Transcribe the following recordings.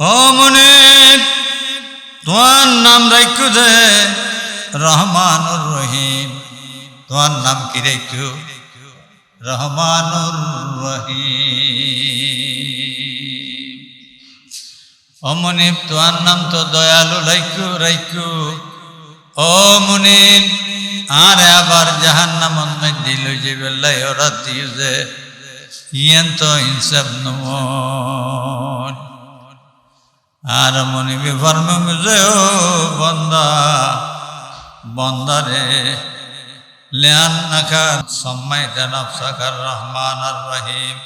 ও মনে, তোমার নাম রাখু দে রহমানুর রহিম। তোমার নাম কি রাখু রহমানুর রহিম। ও মনিব তোমার নাম তো দয়ালু রাইকু রাইকু ও মুনিব আর আবার জাহান নাম দিল যে বেল্লাই ওরা যে ইয়েন তো ইনসাফ নমন। আর মনিবি ফর্ম বুঝে ও বন্দা বন্দারে লিয়ান্নাকা সাম্মাইতা নাফসাকা রহমান আর রহিম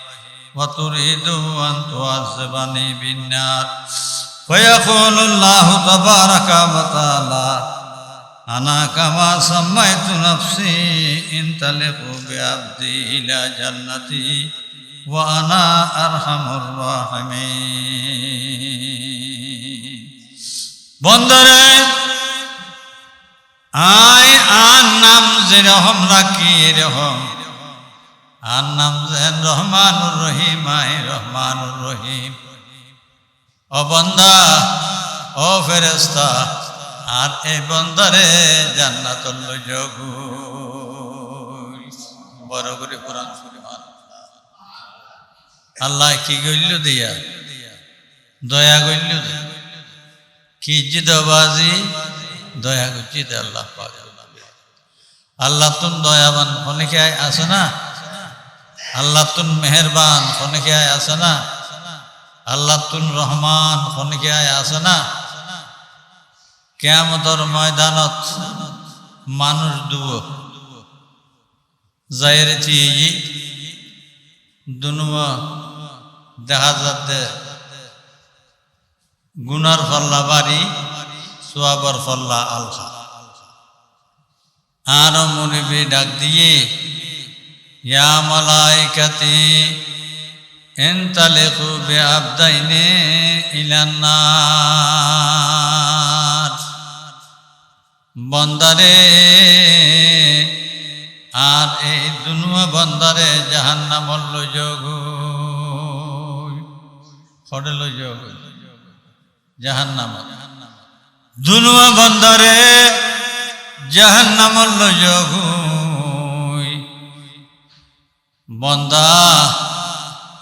وتريد أن تعذبني بالنار فيقول الله تبارك وتعالى أنا كما سميت نفسي انطلق بعبدي إلى جنتي ওয়ালা আরহামুর রাহিমিন। বন্ধরে, আয় আর নাম যেরকম রাখি এরকম আর নাম যেন রহমানুর রহিম, আয় রহমানুর রহিম। ও বন্দা ও ফেরেস্তা আর এই বন্দরে জান্নাতুল জগু বড় করে কোরআন আল্লাহ কি গইল দিয়া? দয়া গইল কি জিদবাজি? দয়া করছি আল্লাহ পাক। আল্লাহ তুন দয়াবান অনেকে আছে না? আল্লাহ তুন মেহরবান অনেকে আছে না? আল্লাহ তুন রহমান অনেকে আছে না? কেমতর ময়দানত মানুষ দুব যাইরেছি দুনুয়া দেখা যাতে গুনার ফল্লা বাড়ি, সোয়াবর ফল্লা আলখা। আর মনিবি ডাক দিয়ে, ইয়া মালাইকাতি এনতালেকু বে আবদাইনে ইলান্নার বন্দারে, আর এই দুনুয়া বন্দারে জাহান্নামল যোগ। খড়েল যোগ জাহান্নাম। দুনুয়া বন্দারে জাহান্নামল যোগ বন্দা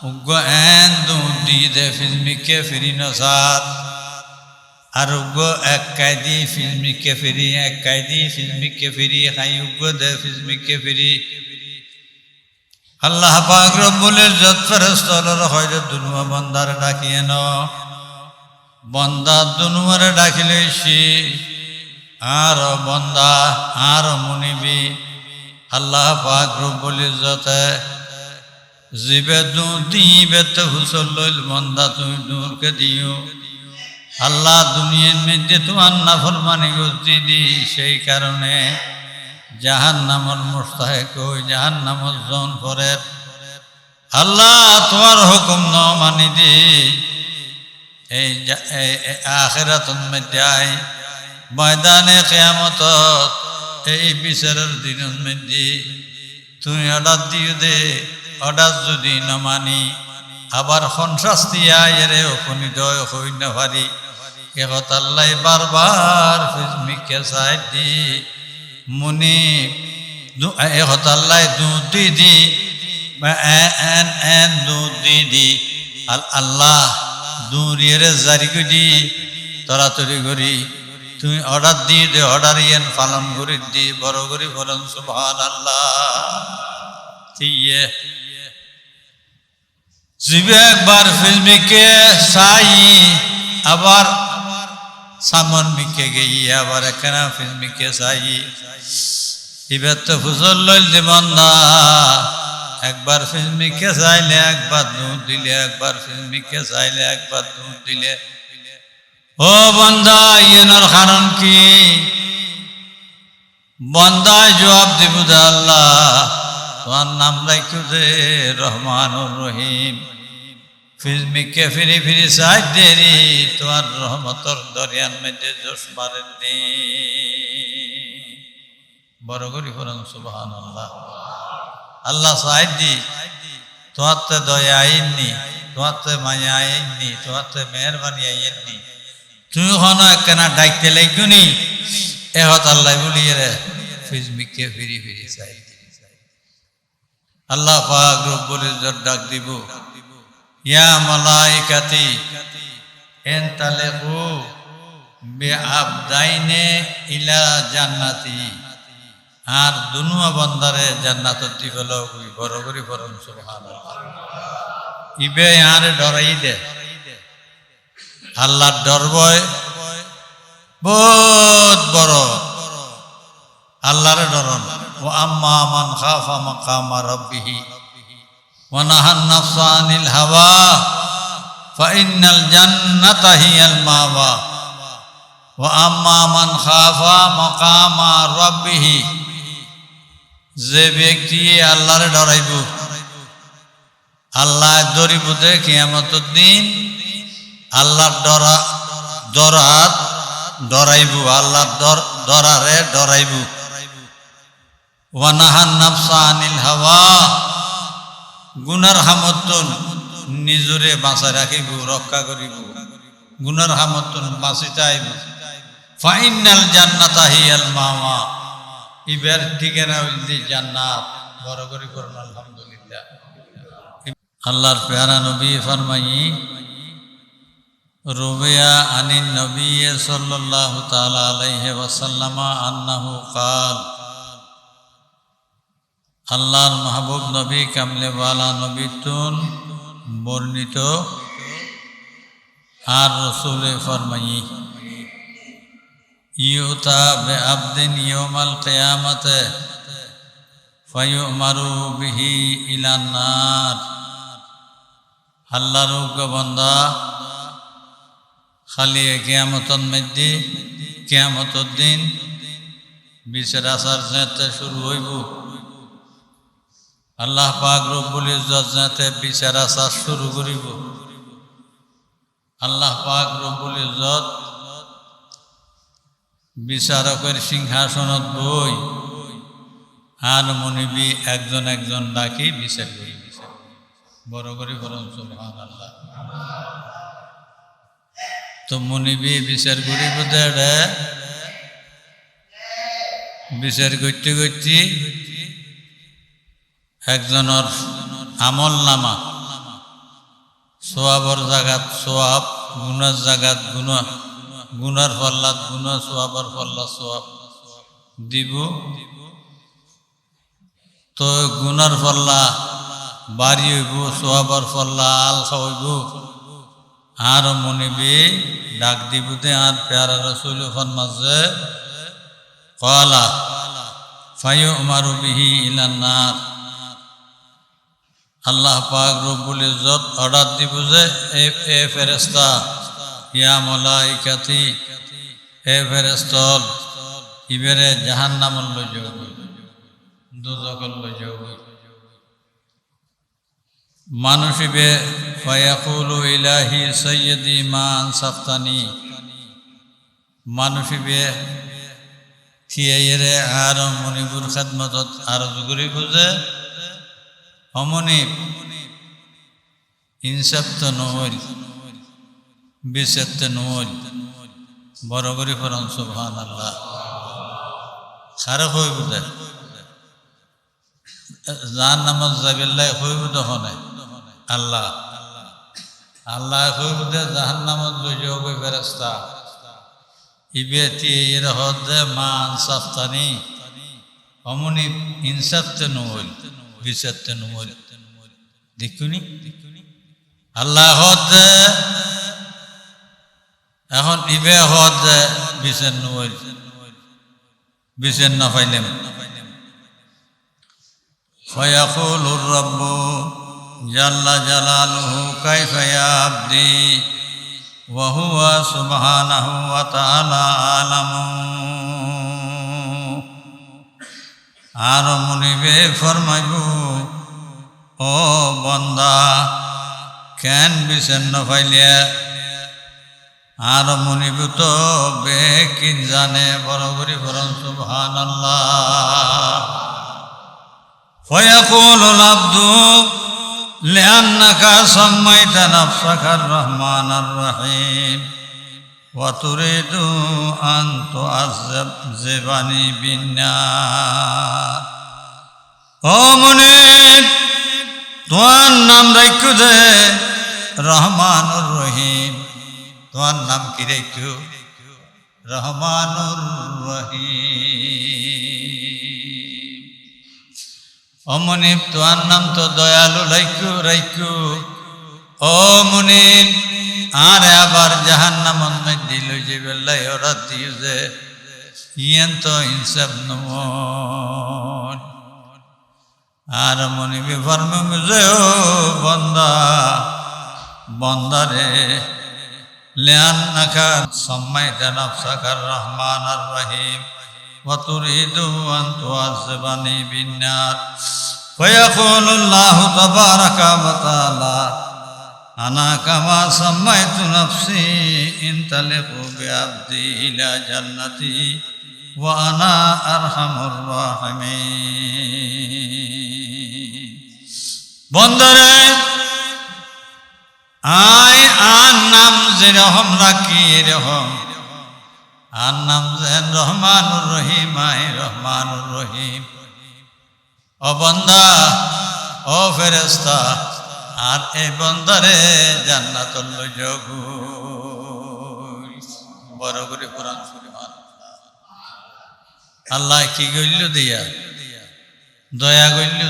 উগ্র এন দু দি ফিল্মিকে ফিরি নসার আর উগ্র এক কায়দি ফিল্মিকে ফিরি, এক কায়দি ফিল্মিকে ফিরি, হাই উগ্র দে ফিল্মিকে ফিরি। আল্লাহ পাক রব্বুল ইজ্জত ফেরেশতার দুনুয়া বন্দার ডাকিয়ে ন বন্দা দুনুয়ারে ডাকিলে সে আর বন্দা আর মুনিবি। আল্লাহ পাক রব্বুল ইজ্জতে জিবে দু দিবে তো হুসল বন্দা তুমি নূরকে দিও। আল্লাহ দুনিয়ার মধ্যে তোমার নাফরমানি গতি দি সেই কারণে জাহান নামর মোস্তাহেক ওই জাহান নামর জন করে আল্লাহ তোমার হুকুম ন মানি দি। এই আখেরাতন আই ময়দানে কেয়ামত এই বিচারের দিনের মধ্যে তুমি অর্ডার দিও দে, অর্ডার যদি না মানি, আবার সন্ত্রাস্তি আয়েরে উপনীত হই না পারি। একত আল্লাহ বারবার ফিজমিকে চাই দি। মুনি আল্লাহ দুধ দি দি এন এন দুধ দি দি। আল্লাহ দুরিয়ে জারি করি তরাতরি করি। তুমি অর্ডার দিয়ে দে, অর্ডার ইয়েন পালন করে দি, বড় করে বলেন সুভান আল্লাহ জিবে একবার ফিল্মিকে সাই, আবার সামন মিকে গেই আবার একখানা ফিল্মিকে সাই এবার তো ফুজল লইল দিবন না একবার ফিল্মিকে চাইলে একবার দুধ দিলে, একবার ফিল্মিকে চাইলে একবার দুধ দিলে। ও বন্দা, ইয়েনর কারণ কি? বন্দায় জবাব দিব আল্লাহ, তোমার নাম রাখো দে রহমানুর রহিম। ফিল্মিকে ফিরি ফিরি সাই দেরি তোমার রহমতর দরিয়ান মধ্যে জোশ মারেননি বড় করি ফরন সুবহান আল্লাহ আল্লাহ সাহায্য দি তোমার তো দয়া আইননি তোমাতে মায়া আইনি তোমাতে মেহরবানি আইনি তুমি হন একখানা ডাইতে লাইকুনি এহত আল্লাহ বলিয়ে রে। ফিজমিকে ফিরি ফিরি চাই আল্লাহ পাক রব্বুল ডাক দিব। ইয়া মালাইকাতি, এনতালেকু বেআবদাইনে ইলা জান্নাতি। আর দুনুয়া বন্দারে জান্নাত দিবল বড় করে বরং সুবহানাল্লাহ। ইবে আরে ডরাই দে। আল্লাহর ডর বয় বহুত বড়। আল্লাহরে ডরন ও আম্মা মান খাফা মাকামা রাব্বিহি। নাফসা আনিল হাওয়া ফাইনাল জান্নাতা হিয়াল মাওয়া ওয়া আম্মা মান খাফা মাকামা রাব্বিহি যে ব্যক্তি আল্লাহরে ডরাইব আল্লাহ দরিব দে কিয়ামতের দিন, আল্লাহর ডরা ডরাত ডরাইব, আল্লাহর ডর ডরারে ডরাইব। ওয়ানাহান নাফসা আনিল হাওয়া গুনার হামতন নিজরে বাঁচাই রাখিব, রক্ষা করিব। গুনার হামতন বাঁচি চাইব। ফাইনাল জান্নাত হিয়াল মাওয়া। ইবার ঠিকানা হইলি জান্নাত। বড় করে করুন, আলহামদুলিল্লাহ। আল্লাহর পেয়ারা নবী ফরমাই রুবিয়া আনিন নবী সাল্লাল্লাহু তাআলা আলাইহি ওয়াসাল্লামা আন্নাহু কাল আল্লাহর মাহবুব নবী কামলেওয়ালা নবী তুন বর্ণিত আর রসুলে ফরমাই ইউতা বে আবদিন ইয়মাল কেয়ামতে ফায়ুমারু বিহি ইলান্নার আল্লাহর বন্দা খালি কেয়ামতন মেদি কেয়ামতর দিন বিচার আসার শুরু হইব। আল্লাহ পাক রব্বুল যাতে বিচার আসার শুরু করিব। আল্লাহ পাক রব্বুল ইজ্জত বিচারকের সিংহাসনত বই আর মনিবি একজন একজন ডাকি বিচার করি। বড় করে বরং আল্লাহ তো মনিবি বিচার করিব বিচার করতে করতে একজনের আমল নামা, সোয়াবর জাগাত সোয়াব গুণার জাগাত গুণা গুণার ফল্লাত গুণা সোয়াবর ফল্লা সোয়াব দিব। তো গুণার ফল্লা বাড়ি হইব, সোয়াবর ফল্লা আল খাওয়াইব আর মনিবি ডাক দিবতে আর পেয়ারা রসুল ফরমাজে কলা ফায়ু মারু বিহি ইলান্নার আল্লাহ পাক রব্বুল ইজ্জত অর্ডার দিব যে, এ এ ফেরেস্তা ইয়া মলাইকাতি, এ ফেরেস্তল ইবেরে জাহান নামল লই যাব দুজকল লই যাব মানুষ ইবে, ফায়াকুলু ইলাহি সৈয়দি মা আনসাফতানি। মানুষ ইবে থিয়ে আর মণিপুর খেদমতত আর জুগুরি খুঁজে অমনি ইনসাপ্ত নহল বিশেপ্ত নহল বড় করে ফরন সুবহান আল্লাহ খারাপ হয়ে বুঝে যার নামাজ জাগিল্লাই হইব দহনে আল্লাহ। আল্লাহ হইব দে জাহান নামাজ লই হবে ফেরেস্তা ইবে তি এর মা আনসাফতানি অমনি ইনসাফতে নহল বিচারতে নহল দেখুনি আল্লাহ হদ এখন ইবে হদ বিচার নহল বিচার না পাইলেম فيقول الرب جل جلاله كيف يا عبدي وهو سبحانه وتعالى عالم আর মনিবে ফরমাইব ও বন্দা কেন বিচ্ছিন্ন ফাইলিয়া আর মনিব তো বে কিন জানে বড় করি ফরন সুবহান আল্লাহ فيقول العبد لأنك سميت نفسك الرحمن الرحيم وتريد أن تعذب زبني بالنار ও মনির তোমার নাম রাখু দে রহমানুর রহিম তোমার নাম কি রাখু রহমানুর রহিম ও মনিব তোমার নাম তো দয়ালু রাইকু রাইকু ও মনিব আর আবার জাহান নাম দিল যে বেল্লাই ওরা দিও যে ইয়েন তো ইনসাফ নমন আর মনিবি ফর্মে বুঝে ও বন্দা বন্দারে لأنك سميت نفسك الرحمن الرحيم وتريد أن تعذبني بالنار فيقول الله تبارك وتعالى أنا كما سميت نفسي انطلق بعبدي إلى جنتي وأنا أرحم الراحمين বন্দরে আয় আর নাম যেরকম রাখি এরকম আর নাম যেন রহমানুর রহিম আয় রহমানুর রহিম ও বন্দা ও ফেরেস্তা আর এই বন্দারে জান্নাতুল যোগু বড় করে কোরআন শুনিমান আল্লাহ। কি গইল দিয়া? দয়া গইল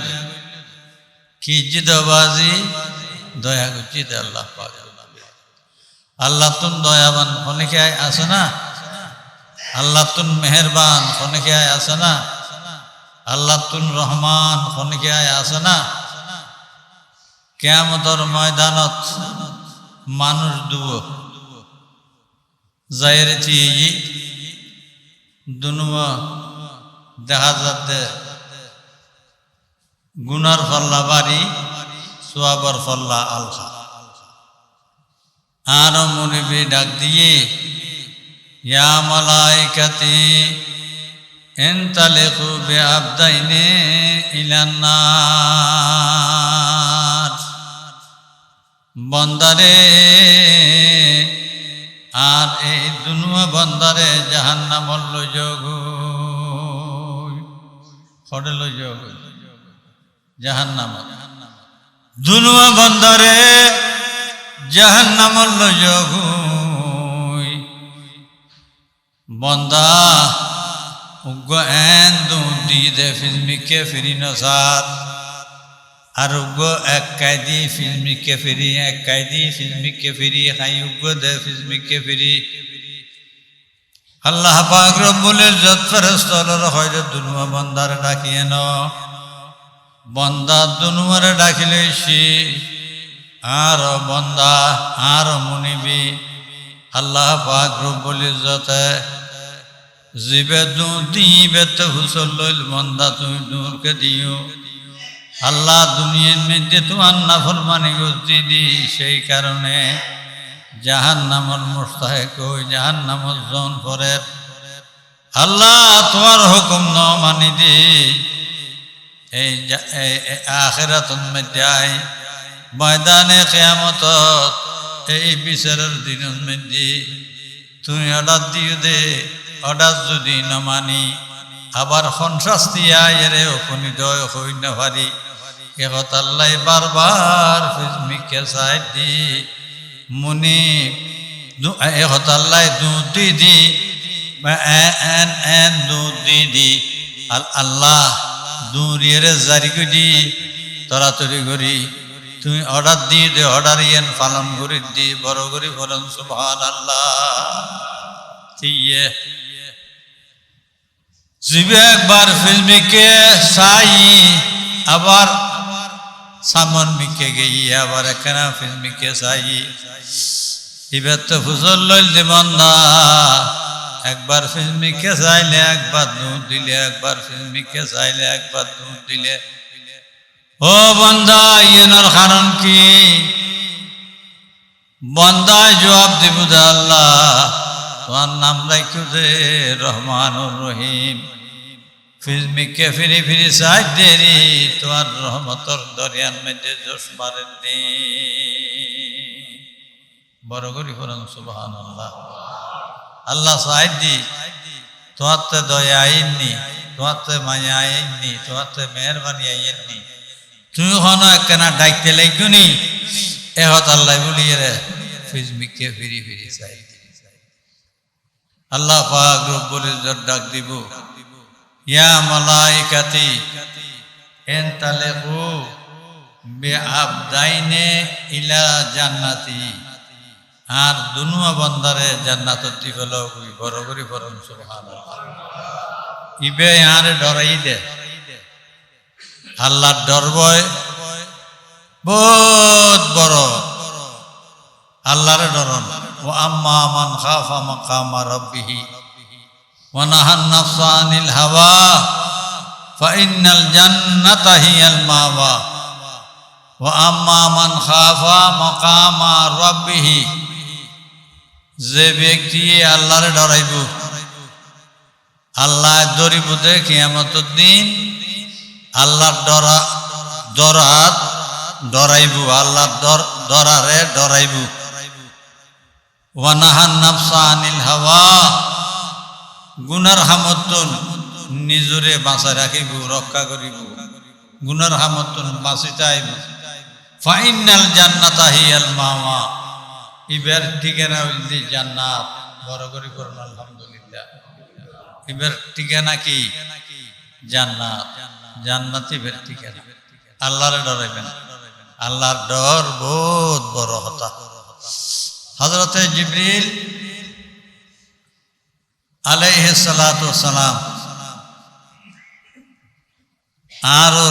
কি জিদবাজি? দয়া করছি আল্লাহ আল্লাহ তুন দয়াবান অনেকে আছে না? আল্লাহ তুন মেহরবান অনেকে আছে না? আল্লাহ তুন রহমান অনেকে আছে না? কেমতর ময়দানত মানুষ দুব। চিয়ে দুনুয়া দেখা যাতে গুনার ফল্লা বাড়ি, সোয়াবর ফল্লা আলফা আর মনিবি ডাক দিয়ে, ইয়া মালাইকাতি এনতালেকু বে আবদাইনে ইলান্নার বন্দারে, আর এই দুনুয়া বন্দারে জাহান্নামল যোগ খড়েল যোগ জাহান্নাম দুনুয়া বন্দরে জাহান্নামল যোগ বন্দা উগ্র এন দু দি দে ফিল্মিকে ফিরি নসার আর উগ্র এক কায়দি ফিল্মিকে ফিরি এক কায়দি ফিল্মিকে ফিরি হাই উগ্র দে ফিল্মিকে ফিরি আল্লাহ পাক রব্বুলের যত ফেরস্তলের হয়তো দুনুয়া বন্দারে ডাকিয়ে ন বন্দা দুনুয়ারে ডাকিলে সে আর বন্দা আর মুনিবি। আল্লাহ পাক রব্বুলের যতে জিবে দু দিবে তো হুসল বন্দা তুমি দূরকে দিও। আল্লাহ দুনিয়ার মধ্যে তোমার নাফরমানি গতি দি, সেই কারণে জাহান নামর মুস্তাহেক ওই জাহান নামর জন পরে আল্লাহ তোমার হুকুম ন মানি দি, এই আখেরাতন মধ্যে আই, ময়দানে কেয়ামত, এই বিচারের দিনের মধ্যে। তুমি অর্ডার দিও দে, অর্ডার যদি ন মানি আবার সন্ত্রাস্তি আয়েরে উপনীত হই না পারি একত আল্লাহ বারবার ফিজমিকে চাই দি মুনি একত আল্লাহ দুধ দি। দি এন এন দুধ দি। দি আল্লাহ দুরিয়ে জারি করি তরাতরি করি। তুমি অর্ডার দিয়ে দে, অর্ডার ইয়েন পালন করি দি, বড় করি বলেন সুভান আল্লাহ জিবে একবার ফিল্মিকে চাই আবার সামন মিকে গেই, আবার একখানা ফিল্মিকে চাই এবার তো ফুসল লইল জীবন না একবার ফিল্মিকে চাইলে একবার দুধ দিলে, একবার ফিল্মিকে চাইলে একবার দুধ দিলে। ও বন্দা ইয়েনর কারণ কি? বন্দায় জবাব দিব আল্লাহ, তোমার নাম রাখো যে রহমানুর রহিম। ফিজমিকে ফিরি ফিরি সাই দেরি তোমার রহমতর দরিয়ান মধ্যে জোশ মারেননি বড় করি ফরং সুবহান আল্লাহ আল্লাহ সাহায্য দি তোমার তো দয়া আইননি তোমার তো মায়া আইননি তোমার তো মেহরবানি আইননি। তুমি হন কেনা ডাইতে লাগুনি এহত আল্লাহ বলিয়ে রে ফিজমিকে ফিরি ফিরি চাই আল্লাহ পাক রব্বুল ইজ্জত ডাক দিব। ইয়া মালাইকাতি এনতালেকু বিআবদাইনে ইলা জান্নাতি। আর দুনুয়া বন্দারে জান্নাতত দিবল বড় করি ফরম সুবহানাল্লাহ। ইবে আরে ডরাই দে। আল্লাহর ডর বয় বহুত বড়। আল্লাহরে ডরন। ও আম্মা মান খাফা মাকামা রাব্বিহি। নাফসা আনিল হাওয়া ফাইন্নাল জান্নাতা হিয়াল মাওয়া ওয়া আম্মা মান খাফা মাকামা রাব্বিহি যে ব্যক্তি আল্লাহরে ডরাইব আল্লাহ ডরিব দে কিয়ামতের দিন আল্লাহর ডরা ডরাত ডরাইব, আল্লাহর ডর ডরারে ডরাইব। ওয়ানাহান নাফসা আনিল হাওয়া। গুনার হামতন নিজরে বাঁচাই রাখিব, রক্ষা করিব। গুনার হামতন বাঁচিতে আইব। ফাইনাল জান্নাত আহিয়াল মামা ইবার ঠিকানা হইলি জান্নাত। বড় করি করুন, আলহামদুলিল্লাহ। ইবার ঠিকানা কি? জান্নাত। জান্নাতি বের ঠিকানা। আল্লাহরে ডরাইবেন। আল্লাহর ডর বহুত বড় হতা হজরতে জিবরিল আলাইহে সালাম। আরও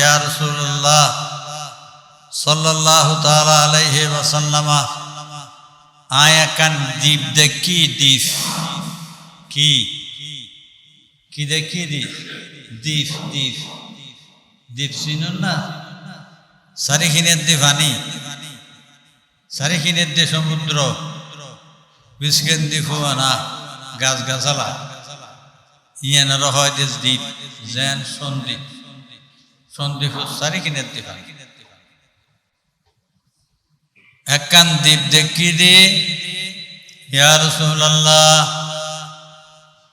ইয়া রসুল্লাহ সাল্লাল্লাহু তাআলা আলাইহি ওয়াসাল্লামা, আয়া কান দ্বীপ দেখি দ্বীপ কি? কি দেখি দ্বীপ দ্বীপ দ্বীপ দ্বীপ চিনুন না। সারিখিনের দ্বীপ আনি। সারিখিনের দিয়ে সমুদ্র। বিস্কেন দি ফুয়ানা গাছ গাছালা। ইয়ানার হয় দেশ দ্বীপ জেন সন্দীপ সন্দীপ সারিখিনের দ্বীপ আনি একখান দ্বীপ দেখি দি, ইয়া রাসূলুল্লাহ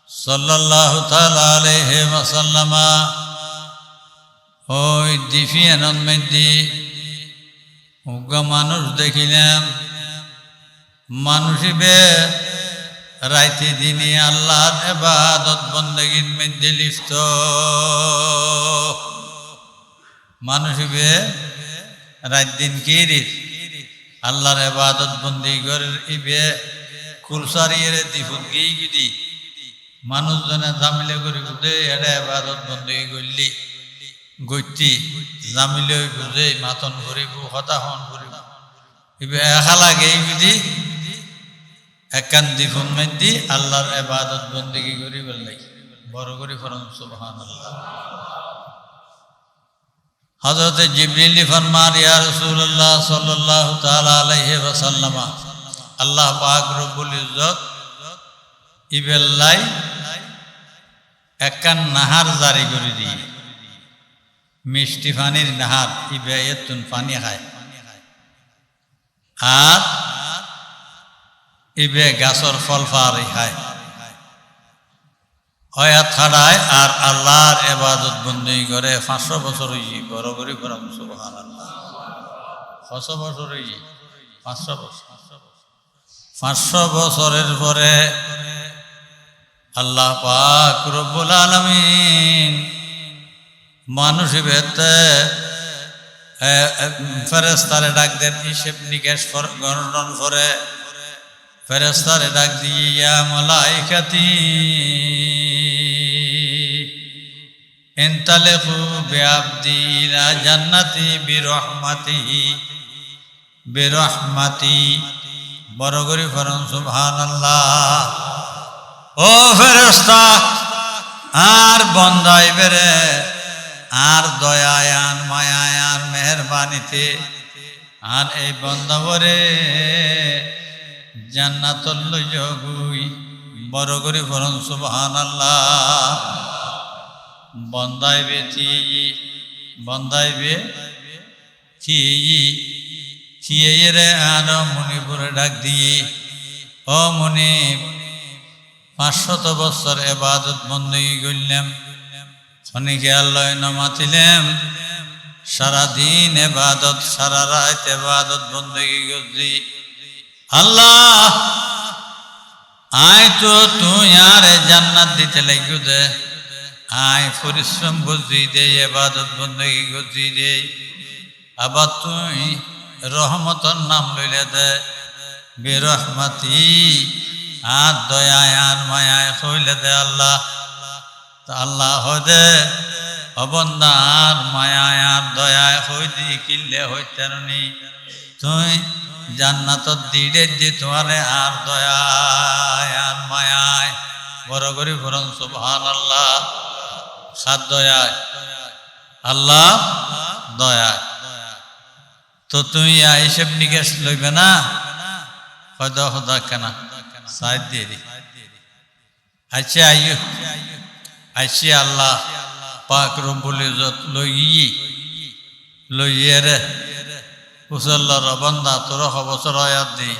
সাল্লাল্লাহু তাআলা আলাইহি ওয়াসাল্লামা। ওই দ্বীপিয়ানন্দ মধ্যে উগ্র মানুষ দেখিলাম। মানুষিবে, রাইতে দিনে আল্লাহর এবাদত বন্দগির মধ্যে লিপ্ত। মানুষিবে, রাত দিন কি রিত আল্লাহর এবাদত বন্দি ঘরের ইবে কুলসারিয়ে দিফুত গিয়ে গিদি। মানুষজনে জামিলে করি বুঝে এটা এবাদত বন্দি করলি গৈতি জামিলে বুঝে মাতন করিব, হতাহন করিব। ইবে একা লাগে বুঝি একান দিফুন মেদি আল্লাহর এবাদত বন্দিগি করি বললাই। বড় করি ফরম সুবহান হজরত জিবরিল ফরমান, ইয়া তাআলা আলাইহি ওয়াসাল্লাম, আল্লাহ পাক রব্বুল ইজ্জত ইবেল্লাই একান নাহার জারি করে দিয়ে মিষ্টি পানির নাহার ইবে পানি খায়। আর ইবে গাছর ফল ফারি খায়। খাড়ায় আর আল্লাহর এবাদত বন্দি করে পাঁচশো বছর করে করাম আল্লাহ পাঁচশো বছর হইছি পাঁচশো বছর। পাঁচশো বছরের পরে আল্লাহ পাক রব্বুল আলমিন মানুষ বেতে ফেরেস্তারে ডাক দেন হিসেব নিকেশ গণন করে ফেরেস্তারে ডাক দিয়া মলাইকাতি এনতালেকু বেআবদি ইলা জান্নাতি বিরহমাতিহি বিরহমাতি, বড় করে ফরন, সুবহানাল্লাহ। ও ফেরেস্তা আর বন্দাই বেরে আর দয়ায়ান, মায়ায়ান, মেহরবানিতে, আর এই বন্ধবরে জান্নাতল জগুই বড় করে ফরন সুবহান বন্দাইবে থিয়ে বন্দাইবে থিয়ে থিয়ে রে আর মণিপুরে ডাক দিয়ে, ও মণিপ পাঁচশত বছর এবাদত বন্দী করলাম খনিকে আল্লাহ নমাতিলাম সারাদিন এবাদত, সারা রাত এবাদত বন্দী করছি আল্লাহ, আয় তো তুই আর জান্নাত দিতে লাগু দে আয়, পরিশ্রম করছি দে এবাদত বন্দী করছি দে। আবার তুই রহমতর নাম লইলে দে। বেরহমাতি, আর দয়ায়, আর মায়ায় হইলে দে আল্লাহ। আল্লাহ হদে অবন্দা আর মায়ায়, আর দয়ায় হই দি কিনলে হইতেনি তুই জান্নাতত দিলে যে তোমারে আর দয়ায় আর মায়ায়। বড় করি বরং সুবহান আল্লাহ সাত দয়ায়। আল্লাহ দয়ায়। তো তুমি হিসেব নিকেশ লইবে না? আচ্ছা আল্লাহ পাক রব্বুল ইজত লইয়ি। লইয়ে রে। হুসল্লার বন্দা তোর বছর আয়াত দি।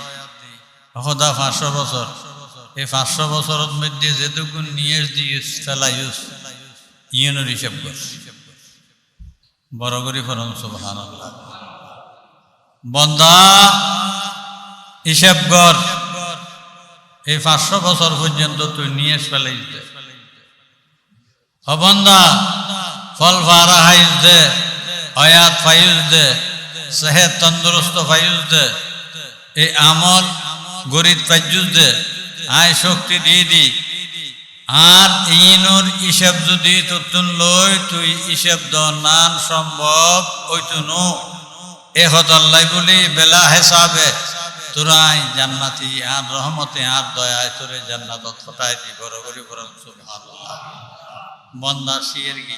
হদা পাঁচশো বছর। এই পাঁচশো বছরের মধ্যে যেটুকু নিয়ে দিস ফেলাইস ইয়নের হিসাব কর। বড় করি ফরম সুবহান বন্দা, হিসাব কর। এই পাঁচশো বছর পর্যন্ত তুই নিয়ে ফেলাই দে। হবন্দা ফল ফারা হাইজ দে। অয়াত ফাইজ দে। সেহেদ তন্দুরস্ত ফাইজ দে। এই আমল গরিব ফাইজুজ দে। আয় শক্তি দিয়ে দি। আর ইনুর হিসাব যদি তুতুন লই, তুই হিসাব দ নান সম্ভব ওইতুনু এ হতাল্লাই বলি, বেলা হেসাবে তোরাই জান্নাতি, আর রহমতে, আর দয়ায় তোরে জান্নাত ফটাই দি। বড় সুবহানাল্লাহ। বন্দা শিয়ের গি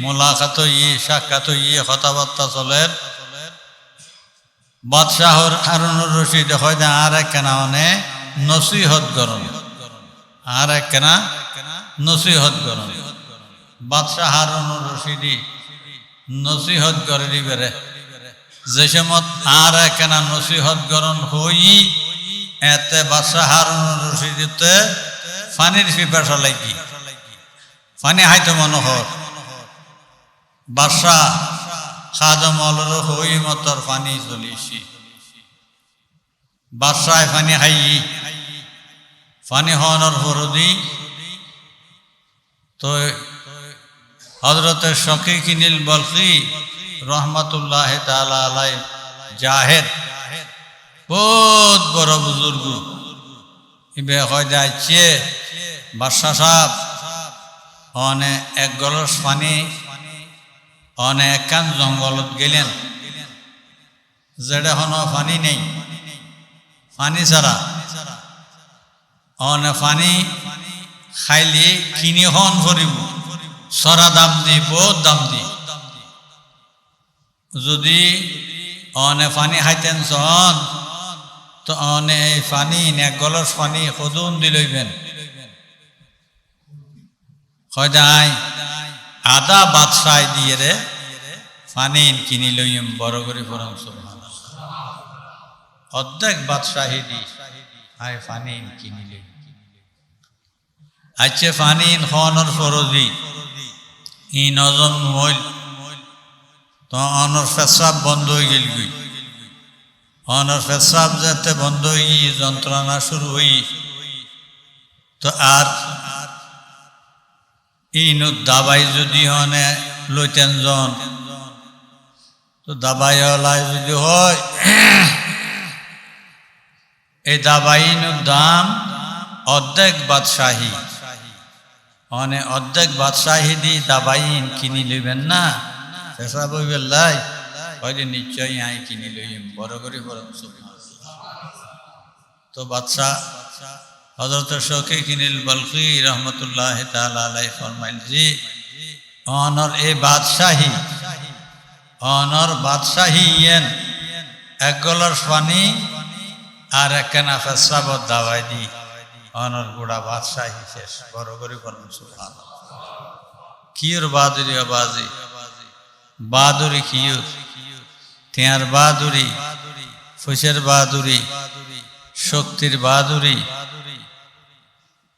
মোলাকাত ইয়ে সাক্ষাৎ ইয়ে কথাবার্তা চলেন বাদশাহর হারুনুর রশিদ হয় আর একখানা মানে নসিহত গরম। আর একখানা নসিহত গরম। বাদশাহ হারুনুর রশিদি নসিহত করে দিবেরে যে সময় আর একখানা নসিহত গরম হই, এতে বাদশাহ হারুনুর রশিদিতে ফানির পিপাসা লাগি। ফানি হাইতো মনোহর। বাদশাহ খাদমলর হই মতর পানি চলিছি বাদশাহ পানি হাই হওয়ানোর তো হজরতের কিনিল বলকি রহমতুল্লাহ তালা আলাই জাহেদ, বহুত বড় বুজুর্গ। ইবে হয় যাচ্ছে বাদশাহ সাহ অনে এক গলস পানি অনেক কান জঙ্গলত গেলেন। যেটা হনো পানি নেই। পানি ছাড়া। অনে পানি খাইলে কিনি হন ভরিব। সরা দাম দি, বহুত দাম দি। যদি অনে পানি খাইতেন সন তো অনে এই পানি এক গলস পানি সদুন দি লইবেন। হয় আদা বাদশাহ দিয়ে রে ফানিন কিনি লইম, বড় করে ফরম অর্ধেক বাদশাহী দি আয় ফানিন কিনি লই আচ্ছা ফানিন হনর ফরজি, ই নজম মইল, তো অনর পেশাব বন্ধ হয়ে গেল গই। অনর পেশাব যাতে বন্ধ হই, যন্ত্রণা শুরু হই। তো আর ইনু দাবাই যদি হনে, লইতেন জন। তো দাবাই হলাই যদি হয়, এই দাবাইনুর দাম অর্ধেক বাদশাহী। অনে অর্ধেক বাদশাহী দি দাবাইন কিনি লইবেন না। চেষ্টা বইবেন লাই হয়তো নিশ্চয়ই আই কিনি লইম, বড় করে বড় তো বাদশাহ হজরত শৌকি বলকি রহমতুল্লাহ তালাই ফরমাইল, জি, অনর এ বাদশাহী, অনর বাদশাহী ইয়েন, এক গলার পানি আর একখানা ফেসরাবত দাওয়াই দি, অনর গুড়া বাদশাহী শেষ। বড় করে বলেন সুলহান কিয়র বাদুরি আবাজি বাদুরি কিয়র তেয়ার বাদুরি, ফুসের বাদুরি, শক্তির বাহাদুরি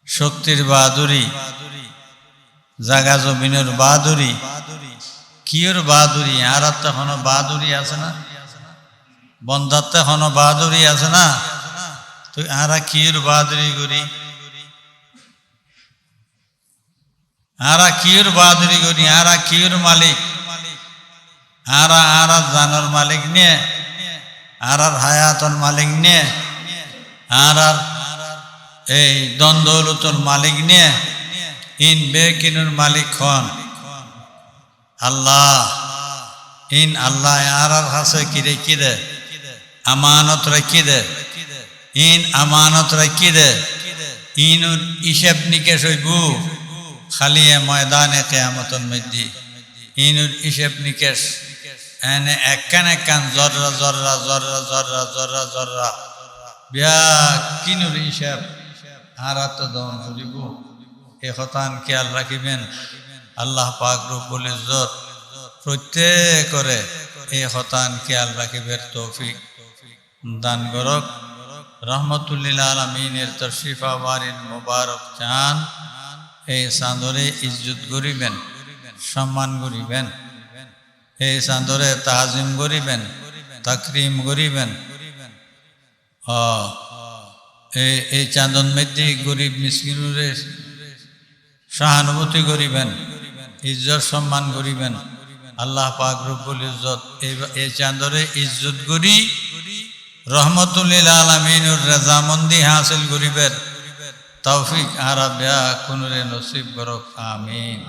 শক্তির বাহাদুরি, জাগা জমিনের বাহাদুরি, কিয়র বাহাদুরি? আর এখনও বাহাদুরি আছে না? বন্ধাত্তে এখনও বাহাদুরি আছে না? তুই আরা কিয়র বাহাদুরি করি? আরা কিয়র বাহাদুরি করি? আরা কিয়র মালিক? আরা আরা জানোর মালিক নিয়ে? আর আর হায়াতর মালিক নিয়ে? আর আর এই দ্বন্দ্বলতর মালিক নিয়ে ইন বে বেকিনুর মালিক খন আল্লাহ, ইন আল্লাহ আর আর হাসে কিরে কিরে? আমানত রাখি দে ইন আমানত রাখি দে ইনুর হিসেব নিকেশ হইব? এ ময়দানে কেয়ামতন মধ্যে। ইনুর হিসেব নিকেশ এনে একখান একখান জররা জররা জররা জররা জররা জররা। বিয়া কিনুর হিসাব আর তো দমন করিব এ হতান খেয়াল রাখিবেন। আল্লাহ পাক রব্বুল ইজ্জত প্রত্যেকরে এ হতান খেয়াল রাখিবের তৌফিক দান করক। রহমতুল্লিল আলমিনের তশরিফা বারিন মুবারক চান। এই চাঁদরে ইজ্জত করিবেন সম্মান করিবেন এই চাঁদরে তাজিম করিবেন তাকরিম করিবেন ও এই চাঁদন মেদি গরিব মিসকিনুরে সহানুভূতি করিবেন, ইজ্জত সম্মান করিবেন। আল্লাহ পাক রব্বুল ইজ্জত এই চাঁদরে ইজ্জত করি, রহমতুল্লিল আলমিনুর রেজামন্দি হাসিল করিবেন। তৌফিক আরা কুনুরে নসিব করক, আমিন।